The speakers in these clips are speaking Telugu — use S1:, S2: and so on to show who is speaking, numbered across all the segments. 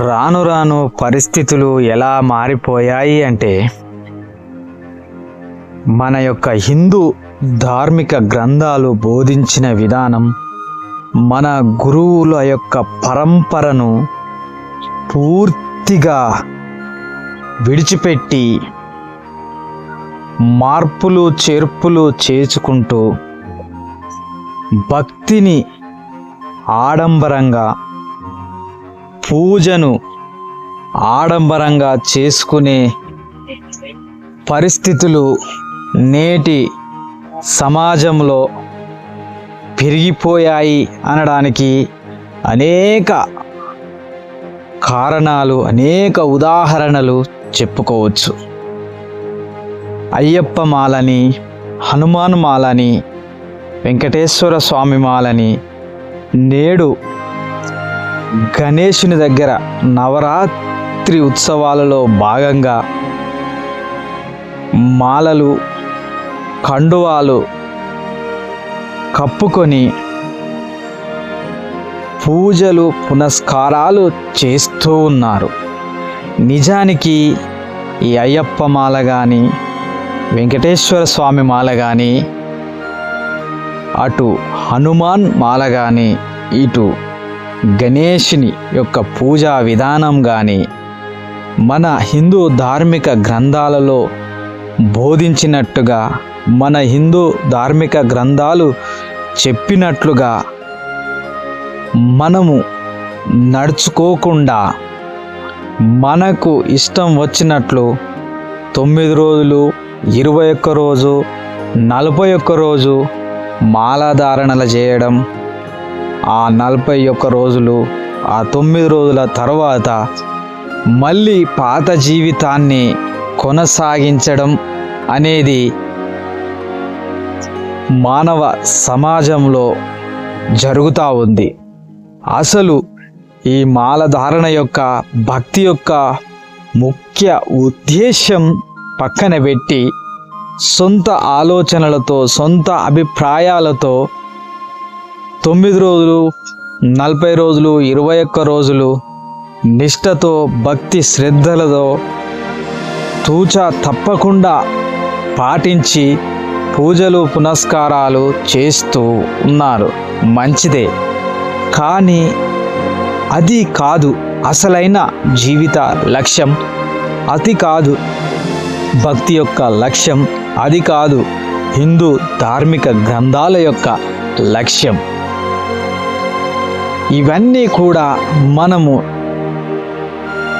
S1: రాను రాను పరిస్థితులు ఎలా మారిపోయాయి అంటే మన యొక్క హిందూ ధార్మిక గ్రంథాలు బోధించిన విధానం మన గురువుల యొక్క పరంపరను పూర్తిగా విడిచిపెట్టి మార్పులు చేర్పులు చేసుకుంటూ భక్తిని ఆడంబరంగా పూజను ఆడంబరంగా చేసుకునే పరిస్థితులు నేటి సమాజంలో పెరిగిపోయాయి అనడానికి అనేక కారణాలు అనేక ఉదాహరణలు చెప్పుకోవచ్చు. అయ్యప్ప మాలని హనుమాన్ మాలని వెంకటేశ్వర స్వామి మాలని నేడు గణేషుని దగ్గర నవరాత్రి ఉత్సవాలలో భాగంగా మాలలు కండువాలు కప్పుకొని పూజలు పునస్కారాలు చేస్తూ ఉన్నారు. నిజానికి ఈ అయ్యప్ప మాల కానీ వెంకటేశ్వర స్వామి మాల కానీ అటు హనుమాన్ మాల కానీ ఇటు గణేషుని యొక్క పూజా విధానం కానీ మన హిందూ ధార్మిక గ్రంథాలలో బోధించినట్టుగా మన హిందూ ధార్మిక గ్రంథాలు చెప్పినట్లుగా మనము నడుచుకోకుండా మనకు ఇష్టం వచ్చినట్లు తొమ్మిది రోజులు ఇరవై ఒక్క రోజు నలభై ఒక్క రోజు మాలాధారణలు చేయడం ఆ నలభై ఒక్క రోజులు ఆ తొమ్మిది రోజుల తర్వాత మళ్ళీ పాత జీవితాన్ని కొనసాగించడం అనేది మానవ సమాజంలో జరుగుతూ ఉంది. అసలు ఈ మాలధారణ యొక్క భక్తి యొక్క ముఖ్య ఉద్దేశం పక్కన పెట్టి సొంత ఆలోచనలతో సొంత అభిప్రాయాలతో తొమ్మిది రోజులు నలభై రోజులు ఇరవై ఒక్క రోజులు నిష్ఠతో భక్తి శ్రద్ధలతో తూచా తప్పకుండా పాటించి పూజలు పునస్కారాలు చేస్తూ ఉన్నారు. మంచిదే. కానీ అది కాదు అసలైన జీవిత లక్ష్యం. అది కాదు. భక్తి యొక్క లక్ష్యం అది కాదు హిందూ ధార్మిక గ్రంథాల యొక్క లక్ష్యం. ఇవన్నీ కూడా మనము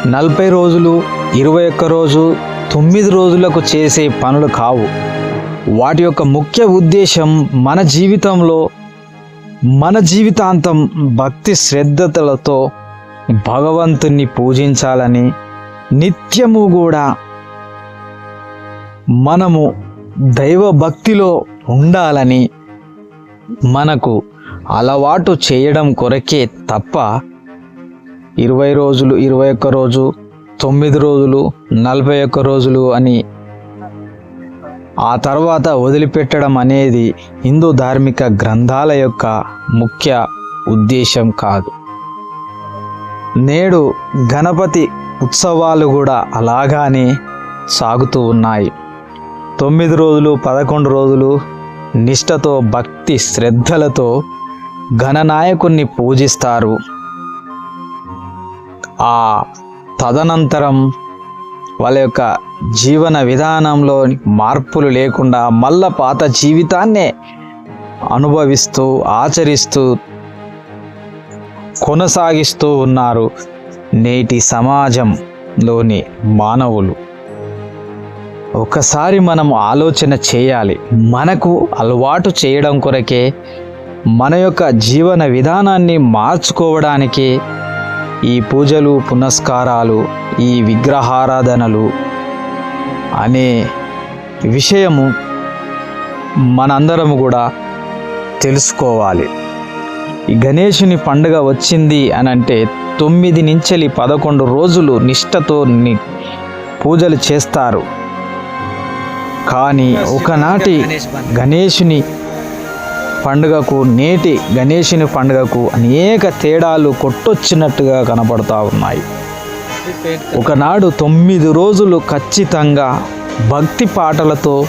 S1: నలభై రోజులు ఇరవై ఒక్క రోజు తొమ్మిది రోజులకు చేసే పనులు కావు. వాటి యొక్క ముఖ్య ఉద్దేశం మన జీవితంలో మన జీవితాంతం భక్తి శ్రద్ధలతో భగవంతుణ్ణి పూజించాలని నిత్యము కూడా మనము దైవ భక్తిలో ఉండాలని మనకు అలవాటు చేయడం కొరకే తప్ప ఇరవై రోజులు ఇరవై ఒక్క రోజు తొమ్మిది రోజులు నలభై ఒక్క రోజులు అని ఆ తర్వాత వదిలిపెట్టడం అనేది హిందూ ధార్మిక గ్రంథాల యొక్క ముఖ్య ఉద్దేశం కాదు. నేడు గణపతి ఉత్సవాలు కూడా అలాగానే సాగుతూ ఉన్నాయి. తొమ్మిది రోజులు పదకొండు రోజులు నిష్ఠతో భక్తి శ్రద్ధలతో ఘననాయకుణ్ణి పూజిస్తారు. ఆ తదనంతరం వాళ్ళ యొక్క జీవన విధానంలో మార్పులు లేకుండా మళ్ళా పాత జీవితాన్నే అనుభవిస్తూ ఆచరిస్తూ కొనసాగిస్తూ ఉన్నారు నేటి సమాజంలోని మానవులు. ఒకసారి మనం ఆలోచన చేయాలి. మనకు అలవాటు చేయడం కొరకే మన యొక్క జీవన విధానాన్ని మార్చుకోవడానికి ఈ పూజలు పునస్కారాలు ఈ విగ్రహారాధనలు అనే విషయము మనందరము కూడా తెలుసుకోవాలి. ఈ గణేషుని పండుగ వచ్చింది అని అంటే తొమ్మిది నుంచి పదకొండు రోజులు నిష్ఠతో ని పూజలు చేస్తారు. కానీ ఒకనాటి గణేషుని పండుగకు నేటి గణేషుని పండుగకు అనేక తేడాలు కొట్టొచ్చినట్టుగా కనపడతా ఉన్నాయి. ఒకనాడు తొమ్మిది రోజులు ఖచ్చితంగా భక్తి పాటలతో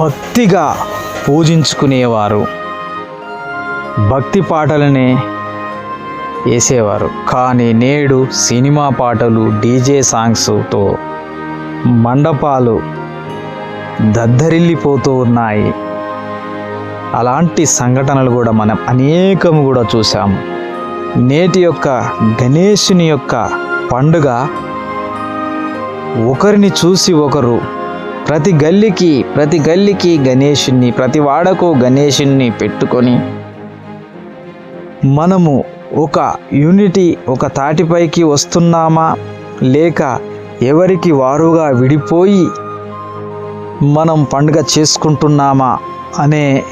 S1: భక్తిగా పూజించుకునేవారు. భక్తి పాటలనే వేసేవారు. కానీ నేడు సినిమా పాటలు డీజే సాంగ్స్తో మండపాలు దద్దరిల్లిపోతూ ఉన్నాయి. అలాంటి సంఘటనలు కూడా మనం అనేకము కూడా చూసాము నేటి యొక్క గణేశుని యొక్క పండుగ ఒకరిని చూసి ఒకరు ప్రతి గల్లికి ప్రతి గల్లికి గణేషుని ప్రతి వాడకు గణేషుని పెట్టుకొని మనము ఒక యూనిటీ ఒక తాటిపైకి వస్తున్నామా లేక ఎవరికి వారుగా విడిపోయి మనం పండుగ చేసుకుంటున్నామా అనే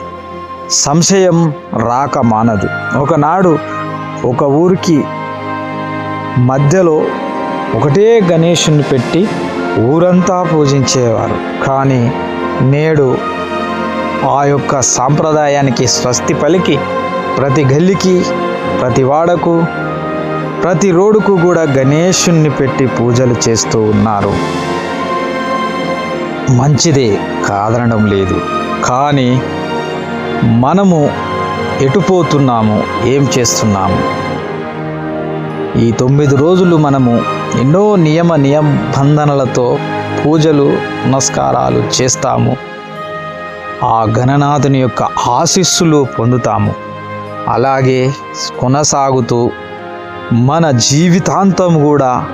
S1: సంశయం రాక మానదు. ఒకనాడు ఒక ఊరికి మధ్యలో ఒకటే గణేషుని పెట్టి ఊరంతా పూజించేవారు. కానీ నేడు ఆ యొక్క సాంప్రదాయానికి స్వస్తి పలికి ప్రతి గల్లికి ప్రతి వాడకు ప్రతి రోడ్డుకు కూడా గణేషుణ్ణి పెట్టి పూజలు చేస్తూ ఉన్నారు. మంచిదే కాదనడం లేదు. కానీ మనము ఎటుపోతున్నాము ఏం చేస్తున్నాము? ఈ తొమ్మిది రోజులు మనము ఎన్నో నియమ నిబంధనలతో పూజలు నమస్కారాలు చేస్తాము. ఆ గణనాథుని యొక్క ఆశీస్సులు పొందుతాము. అలాగే కొనసాగుతూ మన జీవితాంతం కూడా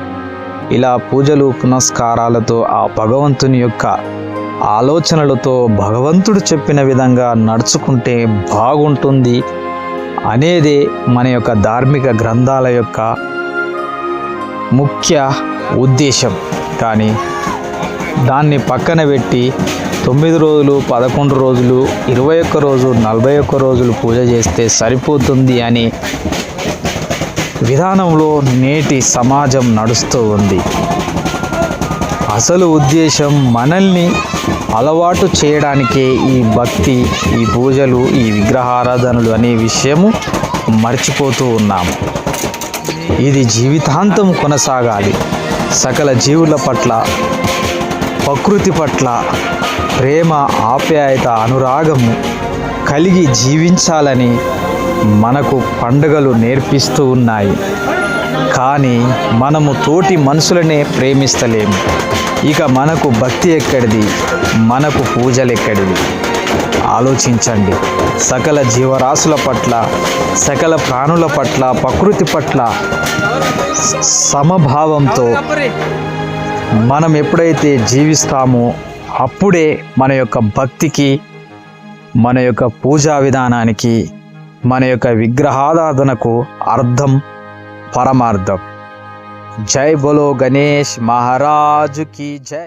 S1: ఇలా పూజలు పునస్కారాలతో ఆ భగవంతుని యొక్క ఆలోచనలతో భగవంతుడు చెప్పిన విధంగా నడుచుకుంటే బాగుంటుంది అనేదే మన యొక్క ధార్మిక గ్రంథాల యొక్క ముఖ్య ఉద్దేశం. కానీ దాన్ని పక్కన పెట్టి తొమ్మిది రోజులు పదకొండు రోజులు ఇరవై ఒక్క రోజు నలభై ఒక్క రోజులు పూజ చేస్తే సరిపోతుంది అని విధానంలో నేటి సమాజం నడుస్తూ ఉంది. అసలు ఉద్దేశం మనల్ని అలవాటు చేయడానికే ఈ భక్తి ఈ పూజలు ఈ విగ్రహారాధనలు అనే విషయము మర్చిపోతూ ఉన్నాము ఇది జీవితాంతం కొనసాగాలి. సకల జీవుల పట్ల ప్రకృతి పట్ల ప్రేమ ఆప్యాయత అనురాగము కలిగి జీవించాలని మనకు పండుగలు నేర్పిస్తూ ఉన్నాయి. కానీ మనము తోటి మనుషులనే ప్రేమిస్తలేము. ఇక మనకు భక్తి ఎక్కడిది? మనకు పూజలు ఎక్కడిది ఆలోచించండి. సకల జీవరాశుల పట్ల సకల ప్రాణుల పట్ల ప్రకృతి పట్ల సమభావంతో మనం ఎప్పుడైతే జీవిస్తామో అప్పుడే మన యొక్క భక్తికి మన యొక్క పూజా విధానానికి మన యొక్క విగ్రహారాధనకు అర్థం పరమార్థం. జై బోలో గణేష్ మహారాజుకి జై.